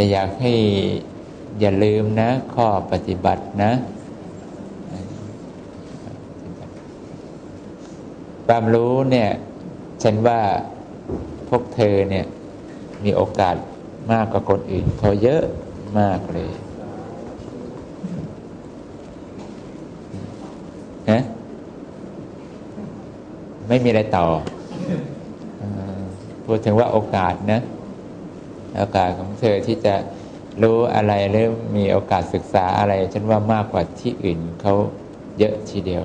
แต่อยากให้อย่าลืมนะ ข้อปฏิบัตินะ ความรู้เนี่ย ฉันว่าพวกเธอเนี่ย มีโอกาสมากกว่าคนอื่นเขาเยอะมากเลยฮะไม่มีอะไรต่ออพูดถึงว่าโอกาสนะ โอกาสของเธอที่จะรู้อะไรหรือมีโอกาสศึกษาอะไร ฉันว่ามากกว่าที่อื่นเขาเยอะทีเดียว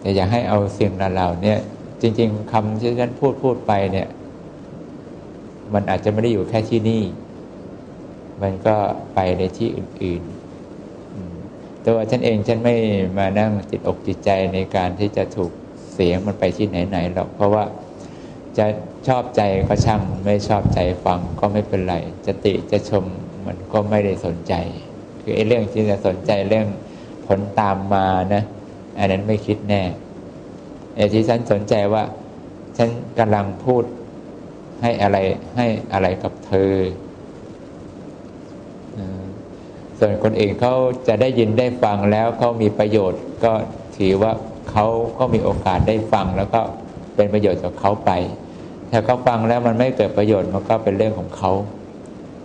แต่อยากให้เอาสิ่งเหล่านี้จริง ๆคำที่ฉันพูดพูดไปเนี่ย มันอาจจะไม่ได้อยู่แค่ที่นี่ มันก็ไปในที่อื่น ๆ ตัวฉันเองฉันไม่มานั่งจิตอกจิตใจในการที่จะถูกเสียงมันไปที่ไหนๆหรอกเพราะว่าจะชอบใจก็ช่างไม่ชอบใจฟังก็ไม่เป็นไรจะติจะชมมันก็ไม่ได้สนใจ คือไอ้เรื่องที่จะสนใจเรื่องผลตามมานะอันนั้นไม่คิดแน่ไอ้ที่ฉันสนใจว่า ฉันกำลังพูดให้อะไรให้อะไรกับเธอ ส่วนคนอื่นเขาจะได้ยินได้ฟังแล้วเขามีประโยชน์ ก็ถือว่าเขาก็มีโอกาสได้ฟังแล้วก็เป็นประโยชน์กับเขาไป ถ้าเขาฟังแล้วมันไม่เกิดประโยชน์มันก็เป็นเรื่องของเขา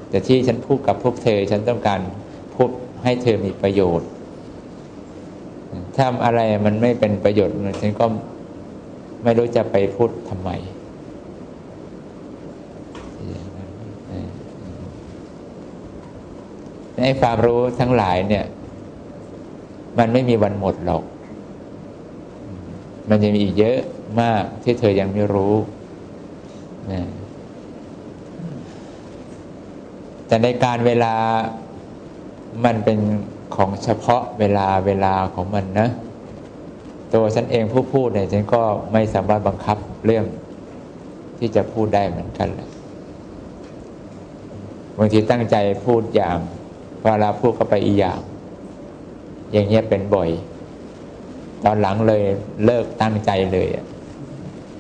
แต่ที่ฉันพูดกับพวกเธอฉันต้องการพูดให้เธอมีประโยชน์ทำอะไรมันไม่เป็นประโยชน์ฉันก็ไม่รู้จะไปพูดทำไม ในความรู้ทั้งหลายเนี่ย มันไม่มีวันหมดหรอก มันจะมีอีกเยอะมากที่เธอยังไม่รู้นะแต่ในการเวลามันเป็นของเฉพาะเวลาเวลาของมันนะ ตัวฉันเองผู้พูดเนี่ยฉันก็ไม่สามารถบังคับเรื่องที่จะพูดได้เหมือนกันแหละบางทีตั้งใจพูดอย่าง เวลาพูดเข้าไปอีกอย่าง อย่างเงี้ยเป็นบ่อย ตอนหลังเลยเลิกตั้งใจเลย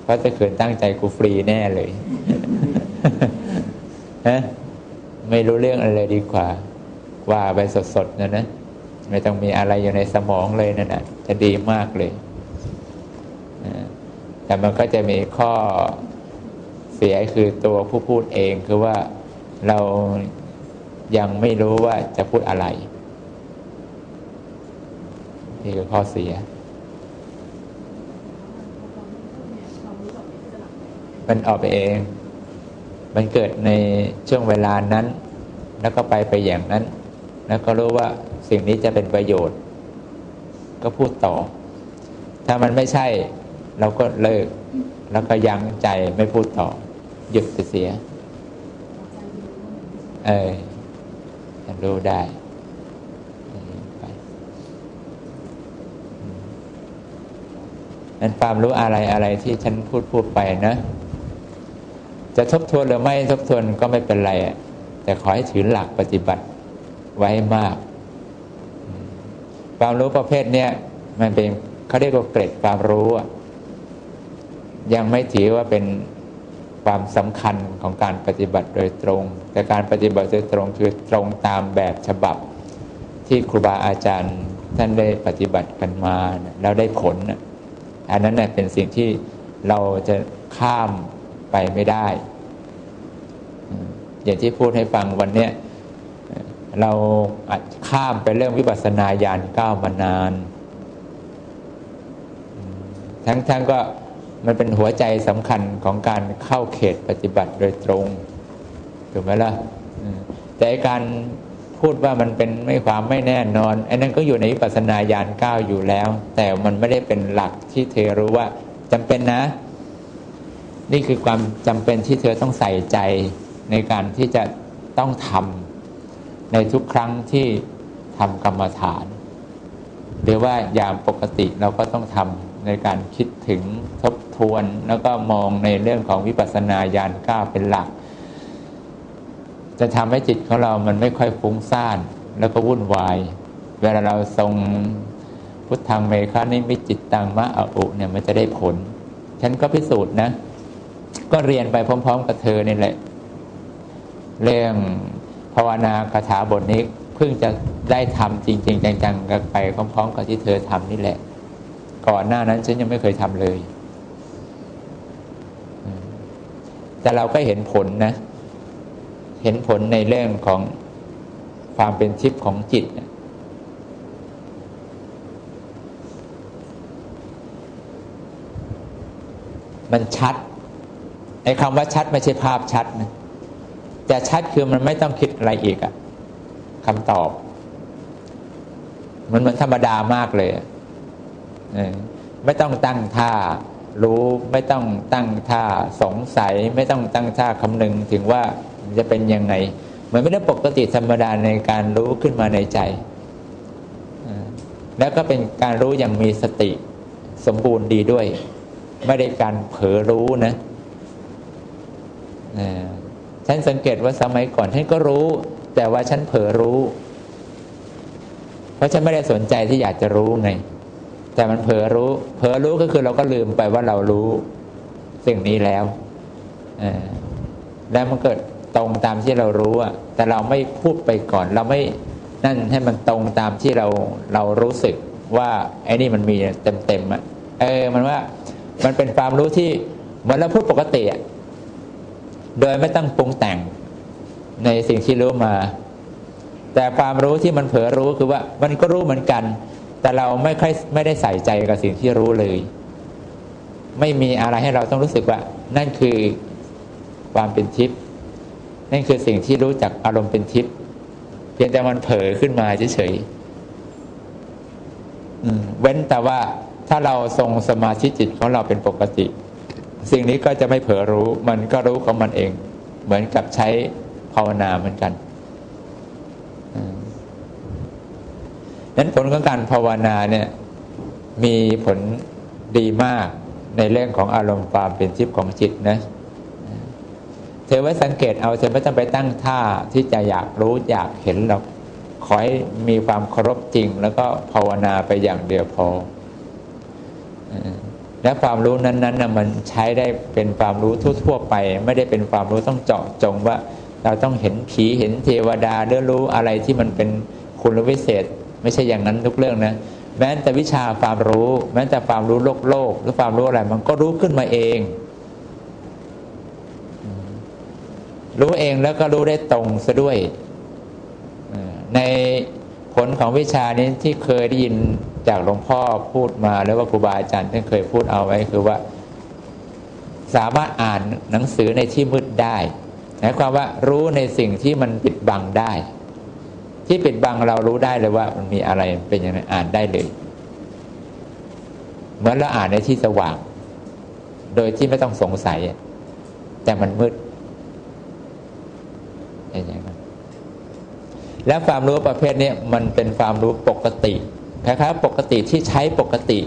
เพราะถ้าเกิดตั้งใจกูฟรีแน่เลยฮะไม่รู้เรื่องอะไรดีกว่า ว่าไปสดๆนะนะไม่ต้องมีอะไรอยู่ในสมองเลยนั่นนะจะดีมากเลย แต่มันก็จะมีข้อเสียคือตัวผู้พูดเองคือว่าเรา ยังไม่รู้ว่าจะพูดอะไร นี่คือข้อเสีย มันออกไปเอง มันเกิดในช่วงเวลานั้น แล้วก็ไปไปอย่างนั้น แล้วก็รู้ว่าสิ่งนี้จะเป็นประโยชน์ ก็พูดต่อ ถ้ามันไม่ใช่เราก็เลิก แล้วก็ยั้งใจไม่พูดต่อ หยุดเสีย เออ รู้ได้ไปนั้นความรู้อะไรอะไรที่ฉันพูดพูดไปนะ จะทบทวนหรือไม่ทบทวนก็ไม่เป็นไร แต่ขอให้ถือหลักปฏิบัติไว้มาก ความรู้ประเภทเนี้ยมันเป็นเขาเรียกว่าเกร็ดความรู้ยังไม่ถือว่าเป็น ความสำคัญของการปฏิบัติโดยตรง แต่การปฏิบัติโดยตรงคือตรงตามแบบฉบับที่ครูบาอาจารย์ท่านได้ปฏิบัติกันมาแล้วได้ผล อันนั้นเป็นสิ่งที่เราจะข้ามไปไม่ได้ อย่างที่พูดให้ฟังวันนี้เราอาจข้ามไปเรื่องวิปัสสนาญาณก้าวมานาน ทั้งๆก็ มันเป็นหัวใจสำคัญของการเข้าเขตปฏิบัติโดยตรงถูกไหมล่ะแต่การพูดว่ามันเป็นไม่ความไม่แน่นอนไอ้นั่นก็อยู่ในวิปัสสนาญาณก้าอยู่แล้ว แต่มันไม่ได้เป็นหลักที่เธอรู้ว่าจำเป็นนะ นี่คือความจำเป็นที่เธอต้องใส่ใจในการที่จะต้องทำในทุกครั้งที่ทำกรรมฐาน หรือว่าอย่างปกติเราก็ต้องทำในการคิดถึงทบ ทวน แล้วก็มองในเรื่องของวิปัสสนาญาณก้าเป็นหลัก จะทำให้จิตของเรามันไม่ค่อยฟุ้งซ่าน แล้วก็วุ่นวาย เวลาเราทรงพุทธังเมฆานิมิจิตตังมะอะอุเนี่ยมันจะได้ผล ฉันก็พิสูจน์นะ ก็เรียนไปพร้อม ๆ กับเธอนี่แหละ เรื่องภาวนาคาถาบทนี้เพิ่งจะได้ทำจริง ๆ จังๆกันไปพร้อมๆกับที่เธอทำนี่แหละ ก่อนหน้านั้นฉันยังไม่เคยทำเลย แต่เราก็เห็นผลนะ เห็นผลในเรื่องของความเป็นทิพย์ของจิตนะมันชัดไอ้คำว่าชัดไม่ใช่ภาพชัดนะแต่ชัดคือมันไม่ต้องคิดอะไรอีกอะคำตอบ มันมันธรรมดามากเลยไม่ต้องตั้งท่า รู้ไม่ต้องตั้งท่าสงสัย ไม่ต้องตั้งท่าคำนึงถึงว่าจะเป็นยังไงเหมือนไม่ได้ปกติธรรมดาในการรู้ขึ้นมาในใจ แล้วก็เป็นการรู้อย่างมีสติสมบูรณ์ดีด้วย ไม่ได้การเผลอรู้นะฉันสังเกตว่าสมัยก่อนฉันก็รู้ แต่ว่าฉันเผลอรู้ เพราะฉันไม่ได้สนใจที่อยากจะรู้ไง แต่มันเผลอรู้ เผลอรู้ก็คือเราก็ลืมไปว่าเรารู้สิ่งนี้แล้วแล้วมันเกิดตรงตามที่เรารู้อะแต่เราไม่พูดไปก่อน เราไม่นั่นให้มันตรงตามที่เราเรารู้สึกว่าไอ้นี่มันมีเต็มเต็มอะเออมันว่ามันเป็นความรู้ที่เหมือนเราพูดปกติอะโดยไม่ต้องปรุงแต่งในสิ่งที่รู้มา แต่ความรู้ที่มันเผลอรู้คือว่ามันก็รู้เหมือนกัน แต่เราไม่ค่อยไม่ได้ใส่ใจกับสิ่งที่รู้เลย ไม่มีอะไรให้เราต้องรู้สึกว่า นั่นคือความเป็นทิพย์นั่นคือสิ่งที่รู้จักอารมณ์เป็นทิพย์เพียงแต่มันเผลอขึ้นมาเฉยๆเว้นแต่ว่าถ้าเราทรงสมาธิจิตของเราเป็นปกติ สิ่งนี้ก็จะไม่เผลอรู้ มันก็รู้ของมันเอง เหมือนกับใช้ภาวนาเหมือนกันอืม นั้นผลของการภาวนาเนี่ยมีผลดีมากในเรื่องของอารมณ์ความเป็นทิพย์ของจิตนะเธอไว้สังเกตเอาเธอไม่ต้องไปตั้งท่าที่จะอยากรู้อยากเห็นหรอกขอให้มีความเคารพจริง แล้วก็ภาวนาไปอย่างเดียวพอเออและความรู้นั้นๆนะมันใช้ได้เป็นความรู้ทั่วๆไป ไม่ได้เป็นความรู้ต้องเจาะจงว่า เราต้องเห็นผีเห็นเทวดาหรือรู้อะไรที่มันเป็นคุณวิเศษ ไม่ใช่อย่างนั้นทุกเรื่องนะแม้แต่วิชาความรู้ แม้แต่ความรู้โลกโลก หรือความรู้อะไรมันก็รู้ขึ้นมาเอง รู้เองแล้วก็รู้ได้ตรงซะด้วยในผลของวิชานี้ที่เคยได้ยินจากหลวงพ่อพูดมา แล้วว่าครูบาอาจารย์ท่านเคยพูดเอาไว้คือว่า สามารถอ่านหนังสือในที่มืดได้หมายความว่ารู้ในสิ่งที่มันปิดบังได้ ที่ปิดบังเรารู้ได้เลยว่า มันมีอะไรเป็นยังไงอ่านได้เลย เหมือนเราอ่านในที่สว่าง โดยที่ไม่ต้องสงสัย แต่มันมืดอย่างนั้แล้วความรู้ประเภทนี้มันเป็นความรู้ปกติคล้ายๆปกติที่ใช้ปกติ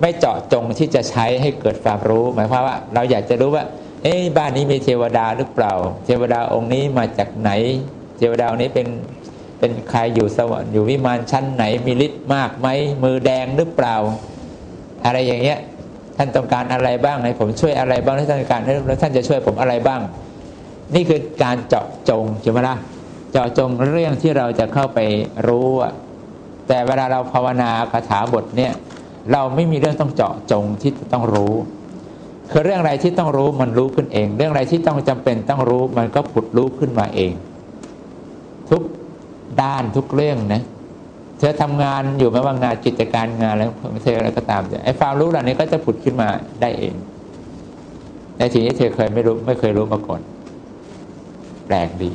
ไม่เจาะจงที่จะใช้ให้เกิดความรู้ หมายความว่า เราอยากจะรู้ว่า เอ๊ะบ้านนี้มีเทวดาหรือเปล่า เทวดาองค์นี้มาจากไหน เทวดาองค์นี้เป็น เป็นใครอยู่สวรรค์อยู่วิมานชั้นไหนมีฤทธิ์มากไหมมือแดงหรือเปล่า อะไรอย่างเงี้ยท่านต้องการอะไรบ้างให้ผมช่วยอะไรบ้างท่านต้องการแล้วท่านจะช่วยผมอะไรบ้าง นี่คือการเจาะจงใช่ไหมล่ะเจาะจงเรื่องที่เราจะเข้าไปรู้แต่เวลาเราภาวนาคาถาบทเนี่ยเราไม่มีเรื่องต้องเจาะจงที่ต้องรู้ คือเรื่องอะไรที่ต้องรู้มันรู้ขึ้นเอง เรื่องอะไรที่ต้องจำเป็นต้องรู้มันก็ผุดรู้ขึ้นมาเอง ทุก ด้านทุกเรื่องนะเธอทำงานอยู่ไม่ว่างานกิจการงานอะไรเธออะไรก็ตามไอ้ความรู้เหล่านี้ก็จะผุดขึ้นมาได้เอง ในทีนี้เธอเคยไม่รู้ไม่เคยรู้มาก่อนแปลกดี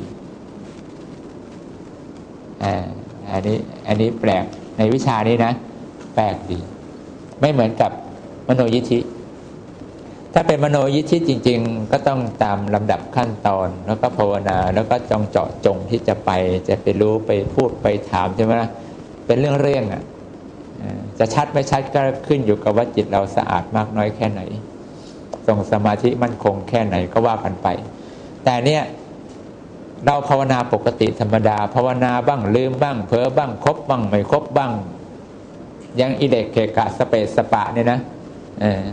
อ่าอันนี้อันนี้แปลกในวิชานี้นะ แปลกดี ไม่เหมือนกับมโนยิทธิ ถ้าเป็นมโนยิทธิจริง ๆ ก็ต้องตามลำดับขั้นตอน แล้วก็ภาวนา แล้วก็จองเจาะจงที่จะไปจะไปรู้ไปพูดไปถามใช่ไหมเป็นเรื่องเรื่องอะจะชัดไม่ชัดก็ขึ้นอยู่กับว่าจิตเราสะอาดมากน้อยแค่ไหนทรงสมาธิมั่นคงแค่ไหนก็ว่ากันไป แต่เนี่ยเราภาวนาปกติธรรมดา ภาวนาบ้างลืมบ้างเพ้อบ้างครบบ้างไม่ครบบ้าง ยังอิเล็กเคกะสเปซสปะเนี่ยนะเออ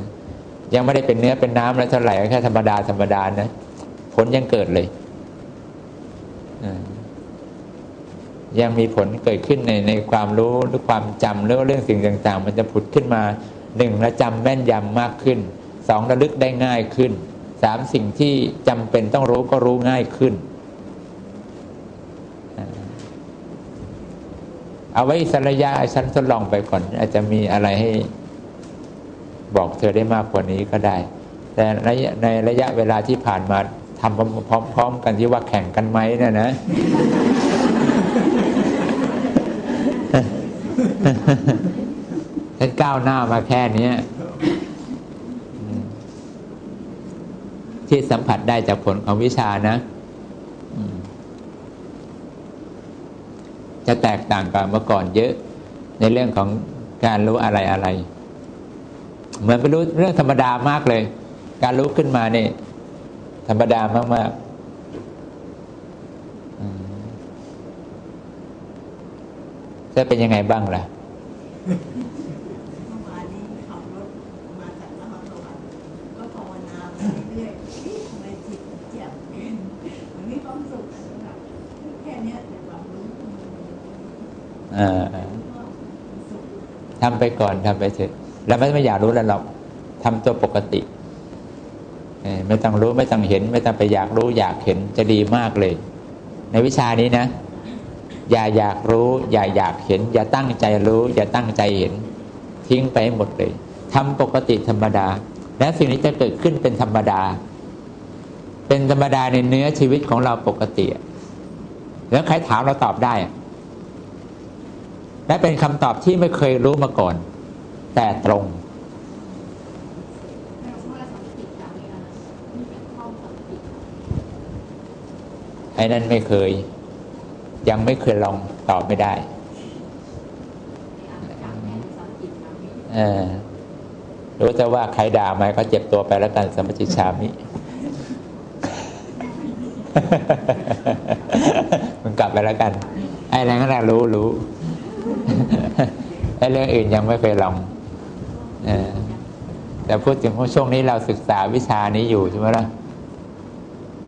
ยังไม่ได้เป็นเนื้อเป็นน้ำแล้วเท่าไหร่แค่ธรรมดาธรรมดานะผลยังเกิดเลยยังมีผลเกิดขึ้นในในความรู้หรือความจำหรือว่าเรื่องสิ่งต่าง ๆ มันจะผุดขึ้นมาหนึ่งและจำแม่นยำมากขึ้นสองระลึกได้ง่ายขึ้นสามสิ่งที่จำเป็นต้องรู้ก็รู้ง่ายขึ้น เอาไว้สักระยะฉันทดลองไปก่อน อาจจะมีอะไรให้ บอกเธอได้มากกว่านี้ก็ได้ แต่ในในระยะเวลาที่ผ่านมาทำพร้อมๆกันที่ว่าแข่งกันไหมเนี่ยนะฉันก้าวหน้ามาแค่นี้ที่สัมผัสได้จากผลของวิชานะ จะแตกต่างกับเมื่อก่อนเยอะ ในเรื่องของการรู้อะไรอะไร เหมือนไปรู้เรื่องธรรมดามากเลย การรู้ขึ้นมาเนี่ยธรรมดามากๆอืมจะเป็นยังไงบ้างล่ะเมื่อวานนี้ขับรถมาจากนครสวรรค์ก็ภาวนาไปเรื่อยๆทำไมจิตมันเจ็บมันมีความสุขแบบแค่เนี้ยแต่ความรู้มันอ่าก็สุขทำไปก่อนทำไปเถอะ แล้วไม่ไม่อยากรู้แล้วหรอกทำตัวปกติไม่ต้องรู้ไม่ต้องเห็น ไม่ต้องไปอยากรู้อยากเห็นจะดีมากเลย ในวิชานี้นะ อย่าอยากรู้ อย่าอยากเห็น อย่าตั้งใจรู้ อย่าตั้งใจเห็น ทิ้งไปหมดเลยทำปกติธรรมดา และสิ่งนี้จะเกิดขึ้นเป็นธรรมดา เป็นธรรมดาในเนื้อชีวิตของเราปกติ แล้วใครถามเราตอบได้ และเป็นคำตอบที่ไม่เคยรู้มาก่อน แต่ตรงไอ้นั่นไม่เคย ยังไม่เคยลองตอบไม่ได้เออรู้แต่ว่าใครด่ามาก็เจ็บตัวไปแล้วกันสมปจิชามิมึงกลับไปแล้วกัน ไอ้อะไรก็รู้รู้ไอ้เรื่องอื่นยังไม่เคยลอง แต่พูดถึงว่าช่วงนี้เราศึกษาวิชานี้อยู่ใช่ไหมล่ะ